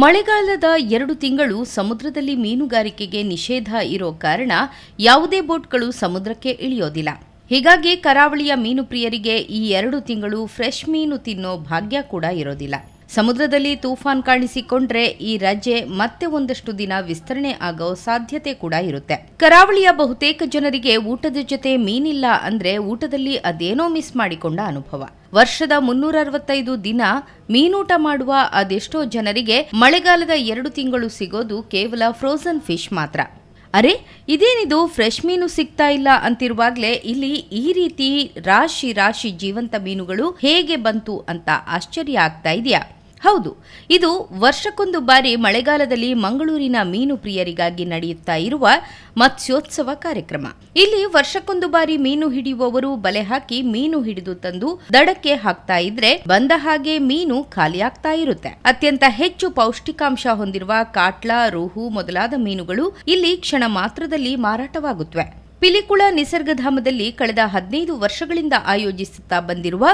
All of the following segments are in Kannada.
ಮಳೆಗಾಲದ ಎರಡು ತಿಂಗಳು ಸಮುದ್ರದಲ್ಲಿ ಮೀನುಗಾರಿಕೆಗೆ ನಿಷೇಧ ಇರೋ ಕಾರಣ ಯಾವುದೇ ಬೋಟ್ಗಳು ಸಮುದ್ರಕ್ಕೆ ಇಳಿಯೋದಿಲ್ಲ. ಹೀಗಾಗಿ ಕರಾವಳಿಯ ಮೀನು ಪ್ರಿಯರಿಗೆ ಈ ಎರಡು ತಿಂಗಳು ಫ್ರೆಶ್ ಮೀನು ತಿನ್ನೋ ಭಾಗ್ಯ ಕೂಡ ಇರೋದಿಲ್ಲ. ಸಮುದ್ರದಲ್ಲಿ ತೂಫಾನ್ ಕಾಣಿಸಿಕೊಂಡ್ರೆ ಈ ರಜೆ ಮತ್ತೆ ಒಂದಷ್ಟು ದಿನ ವಿಸ್ತರಣೆ ಆಗೋ ಸಾಧ್ಯತೆ ಕೂಡ ಇರುತ್ತೆ. ಕರಾವಳಿಯ ಬಹುತೇಕ ಜನರಿಗೆ ಊಟದ ಜೊತೆ ಮೀನಿಲ್ಲ ಅಂದ್ರೆ ಊಟದಲ್ಲಿ ಅದೇನೋ ಮಿಸ್ ಮಾಡಿಕೊಂಡ ಅನುಭವ. ವರ್ಷದ ಮುನ್ನೂರ ಅರವತ್ತೈದು ದಿನ ಮೀನೂಟ ಮಾಡುವ ಅದೆಷ್ಟೋ ಜನರಿಗೆ ಮಳೆಗಾಲದ ಎರಡು ತಿಂಗಳು ಸಿಗೋದು ಕೇವಲ ಫ್ರೋಸನ್ ಫಿಶ್ ಮಾತ್ರ. ಅರೆ, ಇದೇನಿದು ಫ್ರೆಶ್ ಮೀನು ಸಿಗ್ತಾ ಇಲ್ಲ ಅಂತಿರುವಾಗ್ಲೇ ಇಲ್ಲಿ ಈ ರೀತಿ ರಾಶಿ ರಾಶಿ ಜೀವಂತ ಮೀನುಗಳು ಹೇಗೆ ಬಂತು ಅಂತ ಆಶ್ಚರ್ಯ ಆಗ್ತಾ ಇದೆಯಾ? ಹೌದು, ಇದು ವರ್ಷಕ್ಕೊಂದು ಬಾರಿ ಮಳೆಗಾಲದಲ್ಲಿ ಮಂಗಳೂರಿನ ಮೀನು ಪ್ರಿಯರಿಗಾಗಿ ನಡೆಯುತ್ತಾ ಇರುವ ಮತ್ಸ್ಯೋತ್ಸವ ಕಾರ್ಯಕ್ರಮ. ಇಲ್ಲಿ ವರ್ಷಕ್ಕೊಂದು ಬಾರಿ ಮೀನು ಹಿಡಿಯುವವರು ಬಲೆ ಹಾಕಿ ಮೀನು ಹಿಡಿದು ತಂದು ದಡಕ್ಕೆ ಹಾಕ್ತಾ ಇದ್ರೆ ಬಂದ ಹಾಗೆ ಮೀನು ಖಾಲಿಯಾಗ್ತಾ ಇರುತ್ತೆ. ಅತ್ಯಂತ ಹೆಚ್ಚು ಪೌಷ್ಟಿಕಾಂಶ ಹೊಂದಿರುವ ಕಾಟ್ಲಾ, ರೋಹು ಮೊದಲಾದ ಮೀನುಗಳು ಇಲ್ಲಿ ಕ್ಷಣ ಮಾತ್ರದಲ್ಲಿ ಮಾರಾಟವಾಗುತ್ತವೆ ಪಿಲಿಕುಳ ನಿಸರ್ಗಧಾಮದಲ್ಲಿ ಕಳೆದ ಹದಿನೈದು ವರ್ಷಗಳಿಂದ ಆಯೋಜಿಸುತ್ತಾ ಬಂದಿರುವ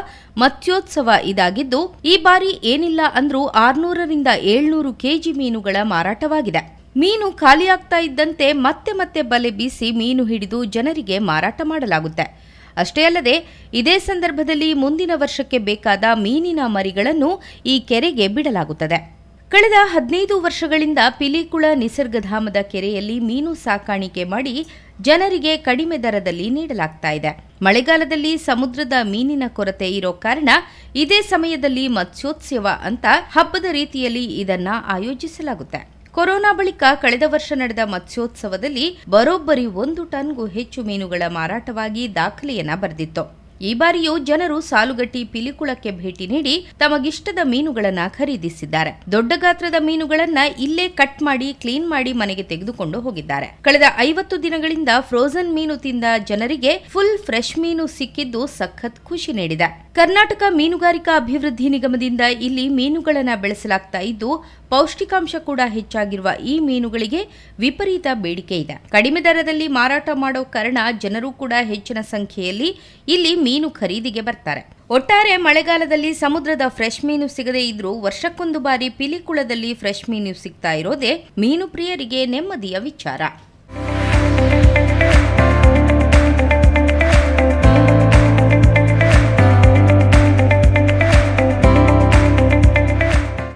ಮತ್ಸ್ಯೋತ್ಸವ ಇದಾಗಿದ್ದು, ಈ ಬಾರಿ ಏನಿಲ್ಲ ಅಂದ್ರೂ ಆರ್ನೂರರಿಂದ ಏಳ್ನೂರು ಕೆಜಿ ಮೀನುಗಳ ಮಾರಾಟವಾಗಿದೆ. ಮೀನು ಖಾಲಿಯಾಗ್ತಾ ಇದ್ದಂತೆ ಮತ್ತೆ ಮತ್ತೆ ಬಲೆ ಬೀಸಿ ಮೀನು ಹಿಡಿದು ಜನರಿಗೆ ಮಾರಾಟ ಮಾಡಲಾಗುತ್ತೆ. ಅಷ್ಟೇ ಅಲ್ಲದೆ, ಇದೇ ಸಂದರ್ಭದಲ್ಲಿ ಮುಂದಿನ ವರ್ಷಕ್ಕೆ ಬೇಕಾದ ಮೀನಿನ ಮರಿಗಳನ್ನು ಈ ಕೆರೆಗೆ ಬಿಡಲಾಗುತ್ತದೆ. ಕಳೆದ ಹದಿನೈದು ವರ್ಷಗಳಿಂದ ಪಿಲಿಕುಳ ನಿಸರ್ಗಧಾಮದ ಕೆರೆಯಲ್ಲಿ ಮೀನು ಸಾಕಾಣಿಕೆ ಮಾಡಿ ಜನರಿಗೆ ಕಡಿಮೆ ದರದಲ್ಲಿ ನೀಡಲಾಗ್ತಾ ಇದೆ. ಮಳೆಗಾಲದಲ್ಲಿ ಸಮುದ್ರದ ಮೀನಿನ ಕೊರತೆ ಇರೋ ಕಾರಣ ಇದೇ ಸಮಯದಲ್ಲಿ ಮತ್ಸ್ಯೋತ್ಸವ ಅಂತ ಹಬ್ಬದ ರೀತಿಯಲ್ಲಿ ಇದನ್ನ ಆಯೋಜಿಸಲಾಗುತ್ತೆ. ಕೊರೋನಾ ಬಳಿಕ ಕಳೆದ ವರ್ಷ ನಡೆದ ಮತ್ಸ್ಯೋತ್ಸವದಲ್ಲಿ ಬರೋಬ್ಬರಿ ಒಂದು ಟನ್ಗೂ ಹೆಚ್ಚು ಮೀನುಗಳ ಮಾರಾಟವಾಗಿ ದಾಖಲೆಯನ್ನ ಬರೆದಿತ್ತು. ಈ ಬಾರಿಯೂ ಜನರು ಸಾಲುಗಟ್ಟಿ ಪಿಲಿಕುಳಕ್ಕೆ ಭೇಟಿ ನೀಡಿ ತಮಗಿಷ್ಟದ ಮೀನುಗಳನ್ನ ಖರೀದಿಸಿದ್ದಾರೆ. ದೊಡ್ಡ ಗಾತ್ರದ ಮೀನುಗಳನ್ನ ಇಲ್ಲೇ ಕಟ್ ಮಾಡಿ, ಕ್ಲೀನ್ ಮಾಡಿ ಮನೆಗೆ ತೆಗೆದುಕೊಂಡು ಹೋಗಿದ್ದಾರೆ. ಕಳೆದ ಐವತ್ತು ದಿನಗಳಿಂದ ಫ್ರೋಜನ್ ಮೀನು ತಿಂದ ಜನರಿಗೆ ಫುಲ್ ಫ್ರೆಶ್ ಮೀನು ಸಿಕ್ಕಿದ್ದು ಸಖತ್ ಖುಷಿ ನೀಡಿದೆ. ಕರ್ನಾಟಕ ಮೀನುಗಾರಿಕಾ ಅಭಿವೃದ್ಧಿ ನಿಗಮದಿಂದ ಇಲ್ಲಿ ಮೀನುಗಳನ್ನ ಬೆಳೆಸಲಾಗ್ತಾ ಇದ್ದು ಪೌಷ್ಟಿಕಾಂಶ ಕೂಡ ಹೆಚ್ಚಾಗಿರುವ ಈ ಮೀನುಗಳಿಗೆ ವಿಪರೀತ ಬೇಡಿಕೆ ಇದೆ. ಕಡಿಮೆ ದರದಲ್ಲಿ ಮಾರಾಟ ಮಾಡೋ ಕಾರಣ ಜನರು ಕೂಡ ಹೆಚ್ಚಿನ ಸಂಖ್ಯೆಯಲ್ಲಿ ಇಲ್ಲಿ ಮೀನು ಖರೀದಿಗೆ ಬರ್ತಾರೆ. ಒಟ್ಟಾರೆ ಮಳೆಗಾಲದಲ್ಲಿ ಸಮುದ್ರದ ಫ್ರೆಶ್ ಮೀನು ಸಿಗದೇ ಇದ್ರೂ ವರ್ಷಕ್ಕೊಂದು ಬಾರಿ ಪಿಲಿಕುಳದಲ್ಲಿ ಫ್ರೆಶ್ ಮೀನು ಸಿಗ್ತಾ ಇರೋದೇ ಮೀನು ಪ್ರಿಯರಿಗೆ ನೆಮ್ಮದಿಯ ವಿಚಾರ.